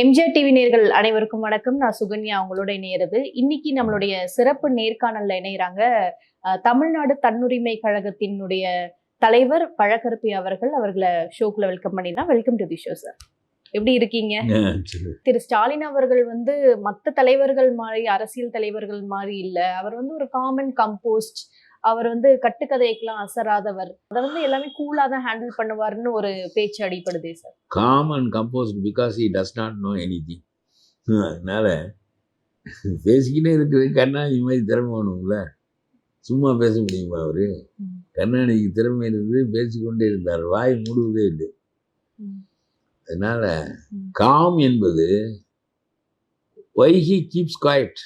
MGR TV நேர்கள் அனைவருக்கும் வணக்கம். நான் சுகன்யா அவங்களோட இணையிறது. இன்னைக்கு நம்மளுடைய சிறப்பு நேர்காணல்ல இணையறாங்க தமிழ்நாடு தன்னுரிமை கழகத்தினுடைய தலைவர் பழக்கருப்பி அவர்கள். அவர்களை ஷோக்குள்ள வெல்கம் பண்ணிடலாம். Welcome to the show sir. எப்படி இருக்கீங்க? திரு ஸ்டாலின் அவர்கள் வந்து மத்த தலைவர்கள் மாதிரி அரசியல் தலைவர்கள் மாதிரி இல்ல. அவர் வந்து ஒரு காமன் கம்போஸ்ட் அவர் வந்து கட்டுக்கதைக்கெல்லாம் அசராதவர். அதை வந்து எல்லாமே கூலா தான் ஹேண்டில் பண்ணுவாருன்னு ஒரு பேச்சு அடிப்படுதே sir common composed because he does not know any thing அதனால் பேசிக்கிட்டே இருக்குது கருணாநிதி மாதிரி திறமை வேணும்ல. சும்மா பேச முடியுமா அவர். கருணாநிதிக்கு திறமை இருந்தது பேசிக்கொண்டே இருந்தார். வாய் மூடுவதே இல்லை. அதனால். காம் என்பது why he keeps quiet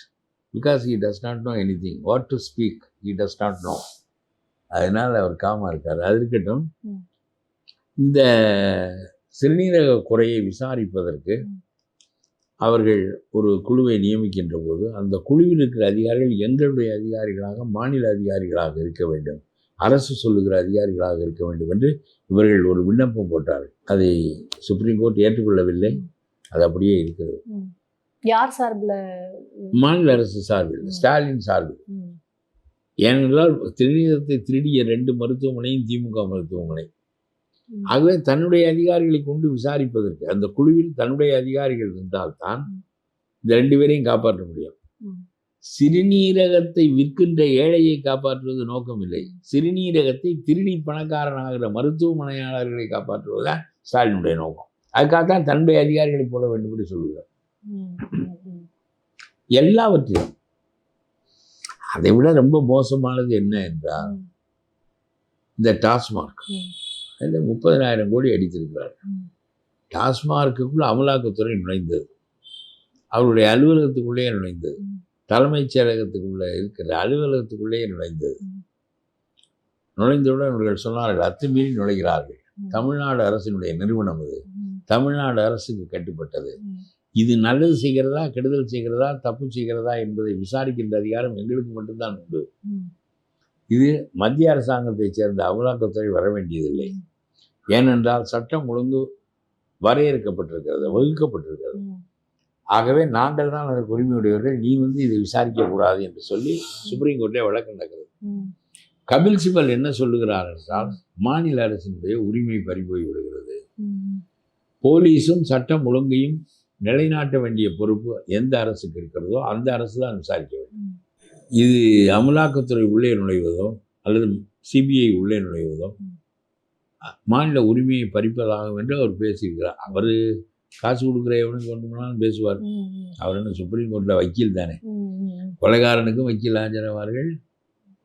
because he does not know any thing what to speak he does not know அதனால் அவர் காமாக இருக்கார். அது இருக்கட்டும். இந்த சிறுநீரக குறையை விசாரிப்பதற்கு. அவர்கள் ஒரு குழுவை நியமிக்கின்ற போது அந்த குழுவில் இருக்கிற அதிகாரிகள் எங்களுடைய அதிகாரிகளாக மாநில அதிகாரிகளாக இருக்க வேண்டும். அரசு சொல்லுகிற அதிகாரிகளாக இருக்க வேண்டும் என்று இவர்கள் ஒரு விண்ணப்பம் போட்டார்கள். அதை சுப்ரீம் கோர்ட் ஏற்றுக்கொள்ளவில்லை. அது அப்படியே இருக்கிறது. யார் சார்பில் மாநில அரசு சார்பில். ஸ்டாலின் சார்பில். ஏனென்றால் திருநீரத்தை திருடிய ரெண்டு மருத்துவமனையும் திமுக மருத்துவமனை. ஆகவே தன்னுடைய அதிகாரிகளை கொண்டு விசாரிப்பதற்கு அந்த குழுவில் தன்னுடைய அதிகாரிகள் இருந்தால்தான் ம். இந்த ரெண்டு பேரையும் காப்பாற்ற முடியும். சிறுநீரகத்தை விற்கின்ற ஏழையை காப்பாற்றுவது நோக்கம் இல்லை சிறுநீரகத்தை திருடி பணக்காரனாகிற மருத்துவமனையாளர்களை காப்பாற்றுவதுதான் ஸ்டாலினுடைய நோக்கம் அதுக்காகத்தான் தன்னுடைய அதிகாரிகளை போட வேண்டும் என்று. ம். எல்லாவற்றிலும் அதை விட ரொம்ப மோசமானது என்ன என்றால். இந்த டாஸ்மாக் ம். அதில் முப்பதனாயிரம் கோடி அடித்திருக்கிறார் ம். டாஸ்மார்க்குள்ள அமலாக்கத்துறை நுழைந்தது அவருடைய அலுவலகத்துக்குள்ளே நுழைந்தது. தலைமைச் செயலகத்துக்குள்ளே இருக்கிற அலுவலகத்துக்குள்ளே நுழைந்தது. நுழைந்தவுடன் அவர்கள் சொன்னார்கள் அத்துமீறி நுழைகிறார்கள். தமிழ்நாடு அரசினுடைய நிறுவனம் ம். தமிழ்நாடு அரசுக்கு கட்டுப்பட்டது. இது நல்லது செய்கிறதா கெடுதல் செய்கிறதா தப்பு செய்கிறதா என்பதை விசாரிக்கின்ற அதிகாரம் எங்களுக்கு மட்டும்தான் உண்டு. இது மத்திய அரசாங்கத்தைச் சேர்ந்த அமலாக்கத்துறை வர வேண்டியதில்லை ஏனென்றால் சட்டம் ஒழுங்கு வரையறுக்கப்பட்டிருக்கிறது வகுக்கப்பட்டிருக்கிறது. ஆகவே நாங்கள் தான் அதற்கு உரிமையுடையவர்கள் நீ வந்து இதை விசாரிக்க கூடாது என்று சொல்லி சுப்ரீம் கோர்ட்டே வழக்கு நடக்கிறது. கபில் சிபல் என்ன சொல்லுகிறார் என்றால் மாநில அரசினுடைய உரிமை பறிபோய் விடுகிறது. போலீஸும் சட்டம் ஒழுங்கையும் நிலைநாட்ட வேண்டிய பொறுப்பு எந்த அரசுக்கு இருக்கிறதோ அந்த அரசு தான் விசாரிக்க வேண்டும். இது அமலாக்கத்துறை உள்ளே நுழைவதோ அல்லது சிபிஐ உள்ளே நுழைவதோ. மாநில உரிமையை பறிப்பதாகும் என்று அவர் பேசியிருக்கிறார் அவர் காசு கொடுக்குற எவனுக்கு ஒன்று வேணாலும் பேசுவார். அவர் என்ன சுப்ரீம் கோர்ட்டில் வக்கீல் தானே. கொலைகாரனுக்கும் வக்கீல் ஆஜராவார்கள்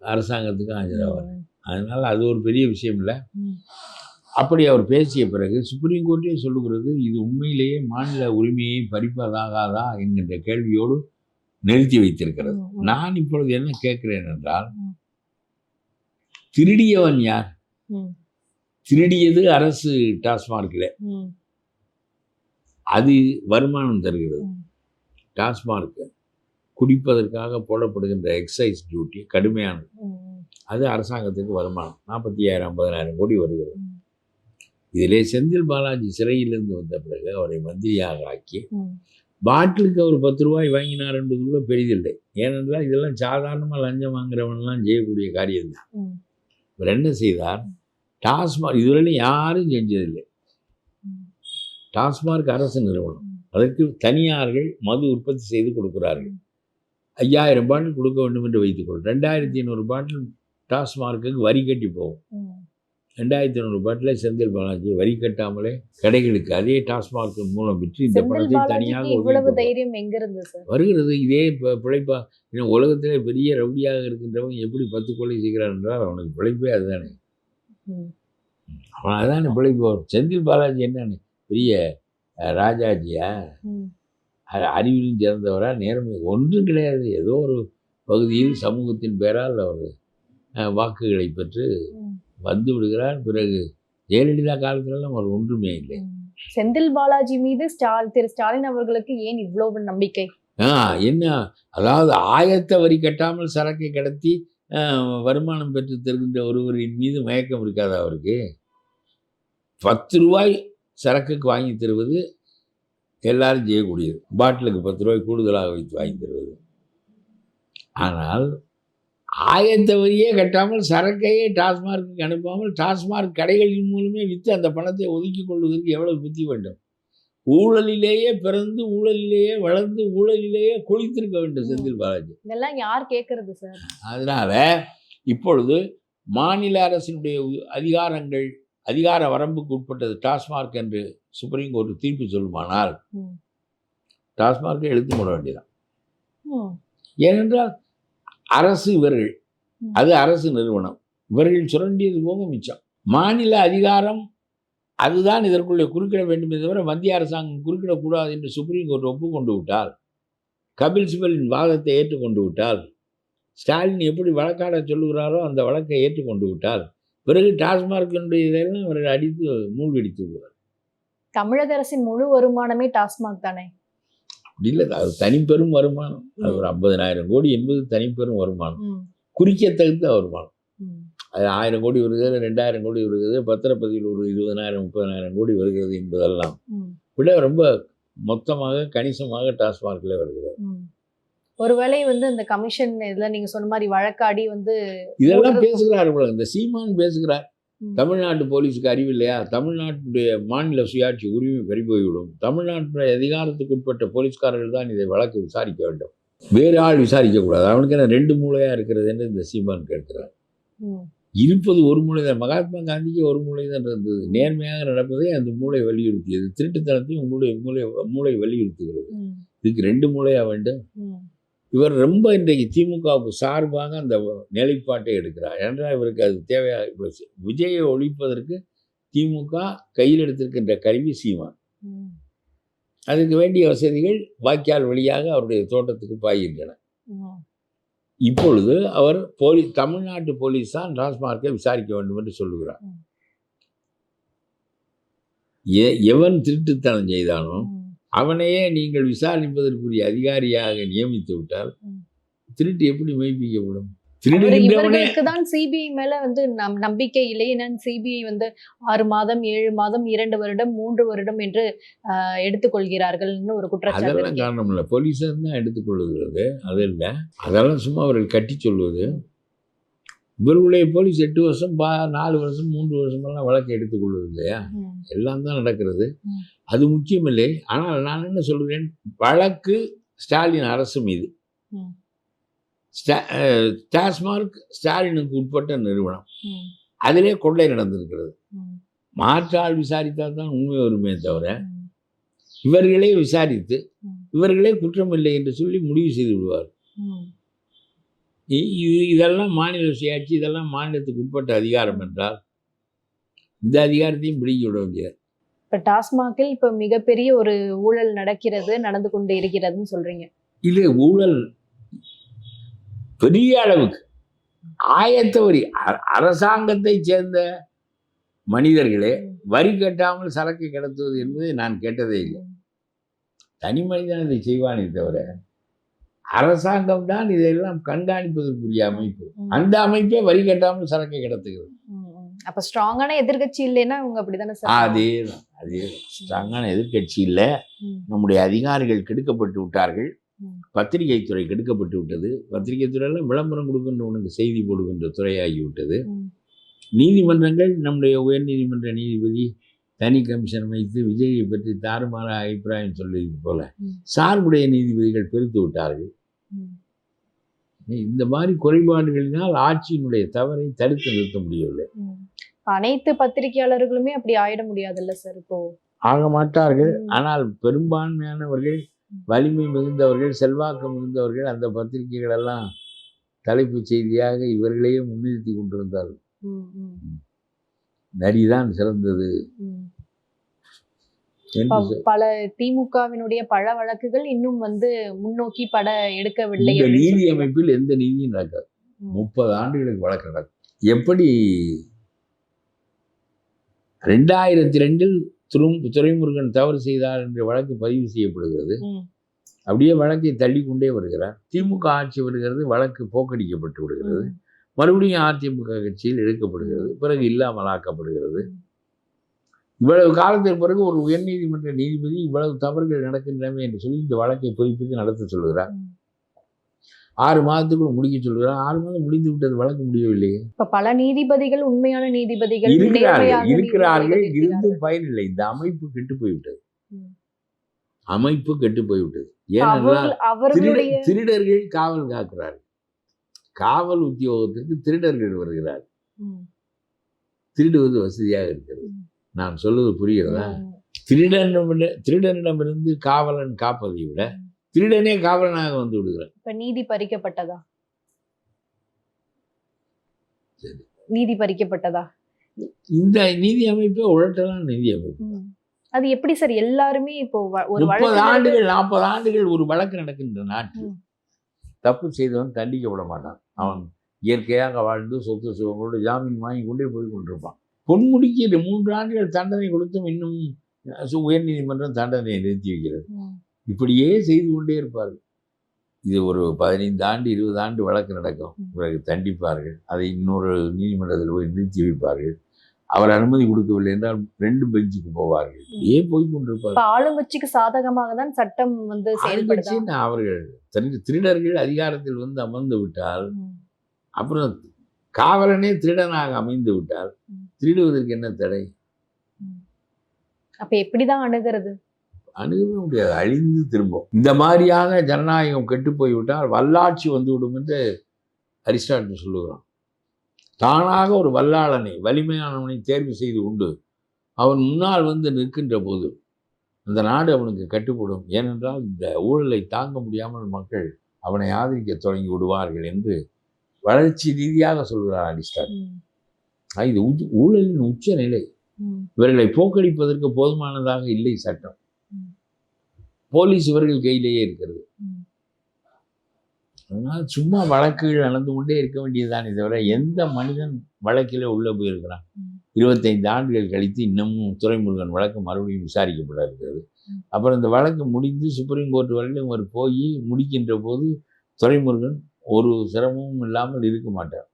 அரசாங்கத்துக்கும் ஆஜராவார்கள் அதனால் அது ஒரு பெரிய விஷயம் இல்லை. அப்படி அவர் பேசிய பிறகு சுப்ரீம் கோர்ட்டே சொல்லுகிறது இது உண்மையிலேயே மாநில உரிமையை பறிப்பதாகாதா என்கின்ற கேள்வியோடு நிறுத்தி வைத்திருக்கிறது. நான் இப்பொழுது என்ன கேட்கிறேன் என்றால். திருடியவன் யார். திருடியது அரசு டாஸ்மார்க்கில். அது வருமானம் தருகிறது ம். டாஸ்மார்க் குடிப்பதற்காக போடப்படுகின்ற எக்ஸைஸ் டியூட்டி கடுமையானது. அது அரசாங்கத்துக்கு வருமானம் நாற்பத்தி ஆயிரம் ஐம்பதாயிரம் கோடி வருகிறது. இதிலே செந்தில் பாலாஜி சிறையிலிருந்து வந்த பிறகு அவரை மந்திரியாக ஆக்கி. பாட்டிலுக்கு அவர் பத்து ரூபாய் வாங்கினார் என்பது கூட பெரிதில்லை ஏனென்றால் இதெல்லாம் சாதாரணமாக லஞ்சம் வாங்குறவன்லாம் செய்யக்கூடிய காரியம்தான். இவர் என்ன செய்தார் டாஸ்மாக் இதுவரையிலும் யாரும் செஞ்சதில்லை. டாஸ்மார்க் அரசு நிறுவனம். அதற்கு தனியார்கள் மது உற்பத்தி செய்து கொடுக்கிறார்கள் ஐயாயிரம் பாட்டில் கொடுக்க வேண்டும் என்று வைத்துக்கொள் ரெண்டாயிரத்தி ஐநூறு பாட்டில் டாஸ்மார்க்குக்கு வரி கட்டி போகும். ரெண்டாயிரத்தி ஐநூறு பாட்டில் செந்தில் பாலாஜி வரி கட்டாமலே கடைகளுக்கு அதே டாஸ்மார்க் மூலம் விற்று இந்த பாலாஜிக்கு தனியாக இவ்வளவு தைரியம் எங்க இருந்து சார்? வருகிறது. இதே இப்போ பிழைப்பா இன்னும் உலகத்திலே பெரிய ரவுடியாக இருக்கின்றவன் எப்படி பத்து கொலை செய்கிறான் என்றால் அவனுக்கு பிழைப்பே அதுதானே. அவன் அதானே பிழைப்பு. வரும் செந்தில் பாலாஜி என்னன்னு பெரிய ராஜாஜியா? அறிவிலும் சிறந்தவரா? நேர்மை ஒன்றும் கிடையாது. ஏதோ ஒரு பகுதியில் சமூகத்தின் பேரால் அவர் வாக்குகளை பெற்று. வந்து விடுகிறார். பிறகு ஜெயலலிதா காலத்திலெல்லாம் அவர் ஒன்றுமே இல்லை. செந்தில் பாலாஜி மீது ஸ்டால் திரு ஸ்டாலின் அவர்களுக்கு ஏன் இவ்வளவு நம்பிக்கை? ஆ என்ன? அதாவது ஆயத்த வரி கட்டாமல் சரக்கை கடத்தி வருமானம் பெற்று தருகின்ற ஒருவரின் மீது மயக்கம் இருக்காதா அவருக்கு? பத்து ரூபாய் சரக்குக்கு வாங்கி தருவது எல்லாரும் செய்யக்கூடியது பாட்டிலுக்கு பத்து ரூபாய் கூடுதலாக வைத்து வாங்கி தருவது. ஆனால் ஆயத்த வரியே கட்டாமல் சரக்கையே டாஸ்மார்க்கு அனுப்பாமல் டாஸ்மார்க் கடைகளின் மூலமே விற்று அந்த பணத்தை ஒதுக்கி கொள்வதற்கு எவ்வளவு புத்தி வேண்டும்? ஊழலிலேயே பிறந்து ஊழலிலேயே வளர்ந்து ஊழலிலேயே கொளித்திருக்க வேண்டும் செந்தில் பாலாஜி. இதெல்லாம் யார் கேக்குறது சார்? அதனால இப்பொழுது மாநில அரசினுடைய அதிகாரங்கள் அதிகார வரம்புக்கு உட்பட்டது டாஸ்மார்க் என்று சுப்ரீம் கோர்ட் தீர்ப்பு சொல்லுமானால். டாஸ்மார்க்கை எழுத்து மூட வேண்டியதான் ஏனென்றால் அரசு இவர்கள். அது அரசு நிறுவனம். இவர்கள் சுரண்டியது போக மிச்சம். மாநில அதிகாரம் அதுதான் இதற்குள்ளே குறுக்கிட வேண்டுமே தவிர மத்திய அரசாங்கம் குறுக்கிடக்கூடாது என்று சுப்ரீம் கோர்ட் ஒப்புக்கொண்டு விட்டால் கபில் சிபலின் வாதத்தை ஏற்றுக்கொண்டு விட்டால் ஸ்டாலின் எப்படி வழக்காட சொல்லுகிறாரோ அந்த வழக்கை ஏற்றுக்கொண்டு விட்டால் பிறகு டாஸ்மார்க்கினுடைய இதெல்லாம் அவர்கள் அடித்து மூழ்கடித்து விடுவார். தமிழக அரசின் முழு வருமானமே டாஸ்மாக் தானே? அப்படி இல்லை அது தனிப்பெரும் வருமானம். அது ஒரு ஐம்பதனாயிரம் கோடி என்பது தனிப்பெரும் வருமானம். குறிக்கத்தகுந்த வருமானம். அது ஆயிரம் கோடி வருகிறது ரெண்டாயிரம் கோடி வருகிறது பத்திரப்பதிவில் ஒரு இருபதனாயிரம் முப்பதனாயிரம் கோடி வருகிறது என்பதெல்லாம். விட ரொம்ப மொத்தமாக கணிசமாக டாஸ்மார்க்கில் வருகிறது. ஒருவேளை வந்து இந்த கமிஷன் இதுல நீங்க சொன்ன மாதிரி வழக்காடி வந்து இதெல்லாம் ஊழல் பேசுகிறார் போல இந்த சீமான் பேசுகிறார். தமிழ்நாட்டு போலீஸுக்கு அறிவு இல்லையா? தமிழ்நாட்டுடைய மாநில சுயாட்சி உரிமை பறி போய்விடும். தமிழ்நாட்டுடைய அதிகாரத்துக்கு உட்பட்ட போலீஸ்காரர்கள் தான் இதை வழக்கு விசாரிக்க வேண்டும். வேறு ஆள் விசாரிக்கக்கூடாது. அவனுக்கு என்ன ரெண்டு மூளையா இருக்கிறது என்று இந்த சீமான் கேட்கிறார். ம், இருப்பது ஒரு மூளை தான். மகாத்மா காந்திக்கு ஒரு மூளை தான் இருந்தது. நேர்மையாக நடப்பதை அந்த மூளை வலியுறுத்தியது. திருட்டுத்தனத்தையும் மூளை மூளை மூளை வலியுறுத்துகிறது. இதுக்கு ரெண்டு மூளையா வேண்டும்? இவர் ரொம்ப இன்றைக்கு திமுகவுக்கு சார்பாக அந்த நிலைப்பாட்டை எடுக்கிறார். என்றால் இவருக்கு அது தேவையா இப்ப விஜயை ஒழிப்பதற்கு திமுக கையில் எடுத்திருக்கின்ற கருவி சீமான். அதுக்கு வேண்டிய வசதிகள் வாய்க்கால் வழியாக அவருடைய தோட்டத்துக்கு பாய்கின்றன. இப்பொழுது அவர் போலீஸ் தமிழ்நாட்டு போலீஸ் தான் டாஸ்மார்க்கை விசாரிக்க வேண்டும் என்று சொல்லுகிறார். எவன் திருட்டுத்தனம் செய்தானோ. அவனையே நீங்கள் விசாரிப்பதற்குரிய அதிகாரியாக நியமித்து விட்டால். திருட்டு எப்படி மெய்ப்பிக்கப்படும்? தான் சிபிஐ மேல வந்து நம் நம்பிக்கை இல்லை. ஏன்னா சிபிஐ வந்து ஆறு மாதம் ஏழு மாதம் இரண்டு வருடம் மூன்று வருடம் என்று எடுத்துக்கொள்கிறார்கள்னு ஒரு குற்றச்சாட்டு அதெல்லாம். காரணம் இல்லை. போலீஸ் தான் எடுத்துக்கொள்ளுகிறது அது இல்லை. அதெல்லாம் சும்மா அவர்கள் கட்டி சொல்வது. இவர்களுடைய போலீஸ் எட்டு வருஷம் பா நாலு வருஷம் மூன்று வருஷமெல்லாம் வழக்கு எடுத்துக்கொள்வது இல்லையா? எல்லாம் தான் நடக்கிறது. அது முக்கியமில்லை ஆனால் நான் என்ன சொல்கிறேன்? வழக்கு ஸ்டாலின் அரசு மீது. டாஸ்மார்க் ஸ்டாலினுக்கு உட்பட்ட நிறுவனம். அதிலே கொள்ளை நடந்திருக்கிறது. மாற்றால் விசாரித்தால் தான் உண்மை வருமே தவிர இவர்களே விசாரித்து. இவர்களே குற்றமில்லை என்று சொல்லி முடிவு செய்து விடுவார். இதெல்லாம் மாநில சுயாட்சி இதெல்லாம் மாநிலத்துக்கு உட்பட்ட அதிகாரம் என்றால் இந்த அதிகாரத்தையும் பிடிக்க விட வேண்டியது. இப்ப டாஸ்மாகில் இப்ப மிகப்பெரிய ஒரு ஊழல் நடக்கிறது நடந்து கொண்டு இருக்கிறதுன்னு சொல்றீங்க. இது ஊழல் பெரிய அளவுக்கு. ஆயத்த வரி அரசாங்கத்தை சேர்ந்த மனிதர்களே. வரி கட்டாமல் சரக்கு கடத்துவது என்பதை நான் கேட்டதே இல்லை. தனி மனிதன் இதை செய்வானே தவிர அரசாங்கம் தான் இதெல்லாம் கண்காணிப்பதற்குரிய அமைப்பு. அந்த அமைப்பே வரி கட்டாமல் சரக்கை கடத்துகிறது. அப்ப ஸ்ட்ராங்கான எதிர்க்கட்சி இல்லைன்னா அவங்க அப்படிதானே சார்? அதே அதே ஸ்ட்ராங்கான எதிர்க்கட்சி இல்லை. நம்முடைய அதிகாரிகள் கெடுக்கப்பட்டு விட்டார்கள். பத்திரிகை துறை கெடுக்கப்பட்டு விட்டது. பத்திரிகை துறையெல்லாம் விளம்பரம் கொடுக்கின்றவனுக்கு செய்தி போடுகின்ற துறையாகிவிட்டது நீதிமன்றங்கள் நம்முடைய உயர்நீதிமன்ற நீதிபதி தனி கமிஷன் வைத்து விஜயை பற்றி தாறுமாற அபிப்பிராயம் சொல்லியது போல. சார்புடைய நீதிபதிகள் பெருத்து விட்டார்கள். இந்த மாதிரி குறைபாடுகளினால் ஆட்சியினுடைய தவறை தடுத்து நிறுத்த முடியவில்லை. அனைத்து பத்திரிகையாளர்களுமே அப்படி ஆயிட முடியாதுல்ல சார் இப்போ? ஆக மாட்டார்கள். ஆனால் பெரும்பான்மையானவர்கள் வலிமை மிகுந்தவர்கள் செல்வாக்கு மிகுந்தவர்கள் அந்த பத்திரிகைகள் எல்லாம் தலைப்புச் செய்தியாக இவர்களையே முன்னிறுத்தி கொண்டிருந்தார்கள். நரிதான் சிறந்தது. பல திமுகவினுடைய பல வழக்குகள் இன்னும் வந்து முன்னோக்கி பட எடுக்கவில்லை நீதி. அமைப்பில் எந்த நீதியும் நடக்காது. முப்பது ஆண்டுகளுக்கு வழக்கு நடக்கும். எப்படி ரெண்டாயிரத்தி ரெண்டில் துரும் துரைமுருகன் தவறு செய்தார் என்று வழக்கு பதிவு செய்யப்படுகிறது. அப்படியே வழக்கை தள்ளி கொண்டே வருகிறார். திமுக ஆட்சி வருகிறது வழக்கு போக்கடிக்கப்பட்டு விடுகிறது. மறுபடியும் அதிமுக கட்சியில் எடுக்கப்படுகிறது. பிறகு இல்லாமல் ஆக்கப்படுகிறது. இவ்வளவு காலத்திற்கு பிறகு ஒரு உயர்நீதிமன்ற நீதிபதி இவ்வளவு தவறுகள் நடக்கின்றன என்று சொல்லி இந்த வழக்கை புதுப்பித்து நடத்த சொல்லுகிறார் ம். ஆறு மாதத்துக்குள் முடிக்க சொல்லுகிறார் ஆறு மாதம் முடிந்து விட்டது வழக்கு முடியவில்லையே இப்ப பல நீதிபதிகள் உண்மையான நீதிபதிகள் இருக்கிறார்கள் இருக்கிறார்கள் இருக்கிறார்கள். பயனில்லை இந்த அமைப்பு கெட்டு போய்விட்டது. அமைப்பு கெட்டு போய்விட்டது ஏனென்றால் திருடர்கள் காவல் காக்கிறார்கள் காவல் உத்தியோகத்திற்கு திருடர்கள் வருகிறார். திருடுவது வசதியாக இருக்கிறது. நான் சொல்வது புரிகிறதா? ம். திருடனிடம் திருடனிடமிருந்து காவலன் காப்பதை விட திருடனே காவலனாக வந்து விடுகிறான். இப்ப நீதி பறிக்கப்பட்டதா. நீதி பறிக்கப்பட்டதா? இந்த நீதி அமைப்பே உழட்டலாம் நீதி அமைப்பு. அது எப்படி சார்? எல்லாருமே இப்போ ஒரு முப்பது ஆண்டுகள் நாற்பது ஆண்டுகள் ஒரு வழக்கு நடக்கின்ற நாட்டில். தப்பு செய்தவன் தண்டிக்கப்பட மாட்டான். அவன் இயற்கையாக வாழ்ந்து சொத்து சுகங்களோடு ஜாமீன் வாங்கி கொண்டே போய் கொண்டிருப்பான். பொன்முடிக்கு மூன்று ஆண்டுகள் தண்டனை கொடுத்தும் இன்னும் உயர்நீதிமன்றம் தண்டனையை நிறுத்தி வைக்கிறது. இப்படியே செய்து கொண்டே இருப்பார்கள். இது ஒரு பதினைந்து ஆண்டு இருபது ஆண்டு வழக்கு நடக்கும். பிறகு தண்டிப்பார்கள். அதை இன்னொரு நீதிமன்றத்தில் போய் நிறுத்தி வைப்பார்கள். அவர் அனுமதி கொடுக்கவில்லை என்றால் ரெண்டு பெஞ்சுக்கு போவார்கள். ஏன் போய் கொண்டிருப்பார்கள்? இப்ப ஆளுங்கட்சிக்கு சாதகமாக தான் சட்டம் வந்து செயல்படுதா? ஆளுங்கட்சின்னு அவர்கள் திரு- திருடர்கள் அதிகாரத்தில் வந்து அமர்ந்து விட்டால். அப்புறம் காவலனே திருடனாக அமைந்து விட்டால். திருடுவதற்கு என்ன தடை? அப்ப எப்படிதான் அணுகிறது? அணுகவே முடியாது. அழிந்து திரும்பும். இந்த மாதிரியாக ஜனநாயகம் கெட்டு போய்விட்டால் வல்லாட்சி வந்துவிடும் என்று அரிஸ்டாட்டில் சொல்லுகிறான். தானாக ஒரு வல்லாளனை வலிமையானவனை தேர்வு செய்து உண்டு. அவன் முன்னால் வந்து நிற்கின்ற போது அந்த நாடு அவனுக்கு கட்டுப்படும். ஏனென்றால் இந்த ஊழலை தாங்க முடியாமல் மக்கள் அவனை ஆதரிக்க தொடங்கி விடுவார்கள் என்று வளர்ச்சி ரீதியாக சொல்கிறார் அரிஸ்டாட்டில். இது ஊழலின் உச்ச நிலை. இவர்களை போக்கடிப்பதற்கு போதுமானதாக இல்லை சட்டம். போலீஸ் இவர்கள் கையிலேயே இருக்கிறது. அதனால் சும்மா வழக்குகள் நடந்து கொண்டே இருக்க வேண்டியதுதானே தவிர எந்த மனிதன் வழக்கிலே உள்ள போயிருக்கிறான். இருபத்தைந்து ஆண்டுகள் கழித்து இன்னமும் துரைமுருகன் வழக்கு மறுபடியும் விசாரிக்கப்பட இருக்கிறது. அப்புறம் இந்த வழக்கு முடிந்து சுப்ரீம் கோர்ட் வரையிலும் அவர் போய் முடிக்கின்ற போது துரைமுருகன் ஒரு சிரமமும் இல்லாமல் இருக்க மாட்டார்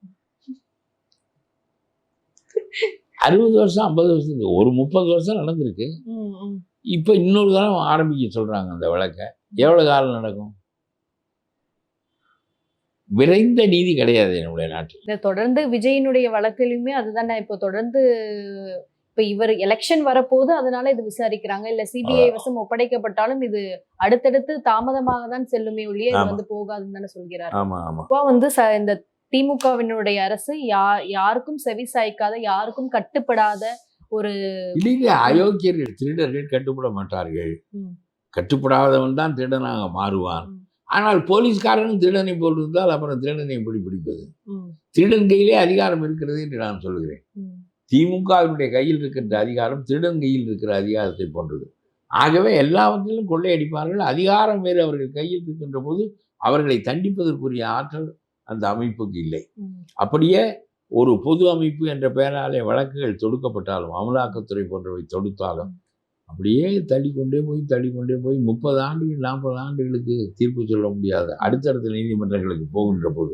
அறுபது வருஷம் ஐம்பது வருஷத்துக்கு ஒரு முப்பது வருஷம் நடந்திருக்கு. இப்போ இன்னொரு தரம் ஆரம்பிக்க சொல்றாங்க அந்த வழக்கை எவ்வளவு காலம் நடக்கும்? விரைந்த நீதி கிடையாது நம்முடைய நாட்டில். தொடர்ந்து விஜயினுடைய வழக்கிலுமே அதுதானே இப்போ தொடர்ந்து இப்ப இவர் எலெக்ஷன் வரப்போது அதனால இது விசாரிக்கிறாங்க. இல்ல சிபிஐ வசம் ஒப்படைக்கப்பட்டாலும் இது அடுத்தடுத்து தாமதமாக தான் செல்லுமே ஒழிய. வந்து போகாதுன்னு தானே சொல்கிறார். அப்பா வந்து இந்த திமுகவினுடைய அரசு யா யாருக்கும் செவி சாய்க்காத யாருக்கும் கட்டுப்படாத ஒரு இல்லைங்க அயோக்கியர்கள் திருடர்கள் கட்டுப்பட மாட்டார்கள். கட்டுப்படாதவன் தான் திருடனாக மாறுவான். ஆனால் போலீஸ்காரனும் திருடனை போல் இருந்தால் அப்புறம் திருடனை எப்படி பிடிப்பது? திருடன் கையிலே அதிகாரம் இருக்கிறது என்று நான் சொல்கிறேன் திமுகவினுடைய கையில் இருக்கின்ற அதிகாரம் திருடன் கையில் இருக்கிற அதிகாரத்தை போன்றது. ஆகவே எல்லாவற்றிலும் கொள்ளையடிப்பார்கள். அதிகாரம் வேறு அவர்கள் கையில் இருக்கின்ற போது அவர்களை தண்டிப்பதற்குரிய ஆற்றல் அந்த அமைப்புக்கு இல்லை. அப்படியே ஒரு பொது அமைப்பு என்ற பெயராலே வழக்குகள் தொடுக்கப்பட்டாலும் அமலாக்கத்துறை போன்றவை தொடுத்தாலும் அப்படியே தள்ளிக்கொண்டே போய் தள்ளிக்கொண்டே போய் முப்பது ஆண்டுகள் நாற்பது ஆண்டுகளுக்கு தீர்ப்பு சொல்ல முடியாது. அடுத்தடுத்த நீதிமன்றங்களுக்கு போகின்ற போது.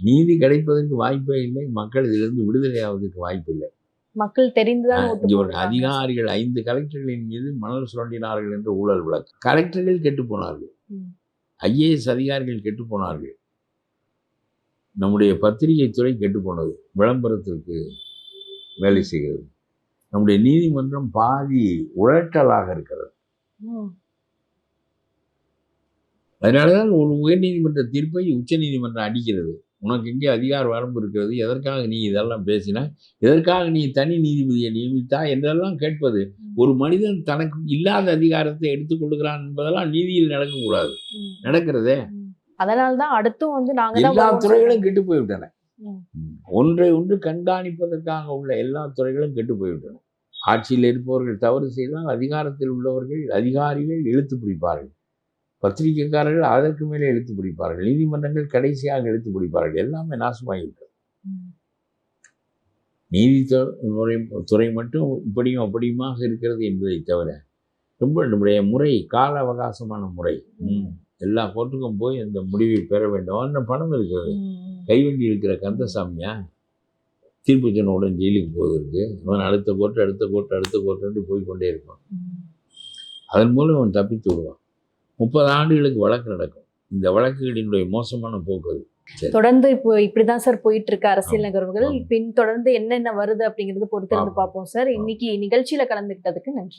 நீதி கிடைப்பதற்கு வாய்ப்பே இல்லை. மக்கள் இதிலிருந்து விடுதலை ஆவதற்கு வாய்ப்பு இல்லை. மக்கள் தெரிந்துதான் போடுறாங்க. அதிகாரிகள் ஐந்து கலெக்டர்களின் மீது மணல் சுரண்டினார்கள் என்று ஊழல் வழக்கு. கலெக்டர்கள் கெட்டு போனார்கள். ஐஏஎஸ் அதிகாரிகள் கெட்டு போனார்கள். நம்முடைய பத்திரிகை துறை கெட்டு போனது விளம்பரத்திற்கு வேலை செய்கிறது. நம்முடைய நீதிமன்றம் பாதி உழட்டலாக இருக்கிறது. அதனாலதான் ஒரு உயர்நீதிமன்ற தீர்ப்பை உச்சநீதிமன்றம் அடிக்கிறது. உனக்கு எங்கே அதிகார வரம்பு இருக்கிறது? எதற்காக நீ இதெல்லாம் பேசினாய் எதற்காக நீ தனி நீதிபதியை நியமித்தா? என்றெல்லாம் கேட்பது ஒரு மனிதன் தனக்கு இல்லாத அதிகாரத்தை எடுத்துக்கொள்கிறான் என்பதெல்லாம் நீதியில் நடக்கக்கூடாது. நடக்கிறதே. அதனாலதான் அடுத்தும் வந்து நாங்க எல்லா துறைகளும் கெட்டு போய்விட்டன. ஒன்றை ஒன்று கண்காணிப்பதற்காக உள்ள எல்லா துறைகளும் கெட்டு போய்விட்டன. ஆட்சியில் இருப்பவர்கள் தவறு செய்தால் அதிகாரத்தில் உள்ளவர்கள் அதிகாரிகள் இழுத்து பிடிப்பார்கள். பத்திரிகைக்காரர்கள் அதற்கு மேலே இழுத்து பிடிப்பார்கள். நீதிமன்றங்கள் கடைசியாக இழுத்து பிடிப்பார்கள். எல்லாமே நாசமாகிவிட்டது. நீதித்துறை துறை மட்டும் இப்படியும் அப்படியுமாக இருக்கிறது என்பதை தவிர ரொம்ப நம்முடைய முறை கால அவகாசமான முறை. எல்லா கோர்ட்டுக்கும் போய் அந்த முடிவை பெற வேண்டும். அந்த பணம் ம். கைவண்டி இருக்கிற கந்தசாமியா? தீர்ப்பு சொன்ன உடனே ஜெயிலுக்கு போவதற்கு. அவன் அடுத்த கோர்ட்டு அடுத்த கோர்ட்டு அடுத்த கோர்ட்டு போய் கொண்டே இருப்பான். அதன் மூலம் அவன் தப்பித்து விடுவான். முப்பது ஆண்டுகளுக்கு வழக்கு நடக்கும். இந்த வழக்குகளினுடைய மோசமான போக்கு அது. தொடர்ந்து இப்போ இப்படிதான் சார் போயிட்டு இருக்கு அரசியல். நகர்வுகள். பின் தொடர்ந்து என்னென்ன வருது அப்படிங்கறது பொறுத்திருந்து. பார்ப்போம் சார். இன்னைக்கு நிகழ்ச்சியில கலந்துக்கிட்டதுக்கு நன்றி.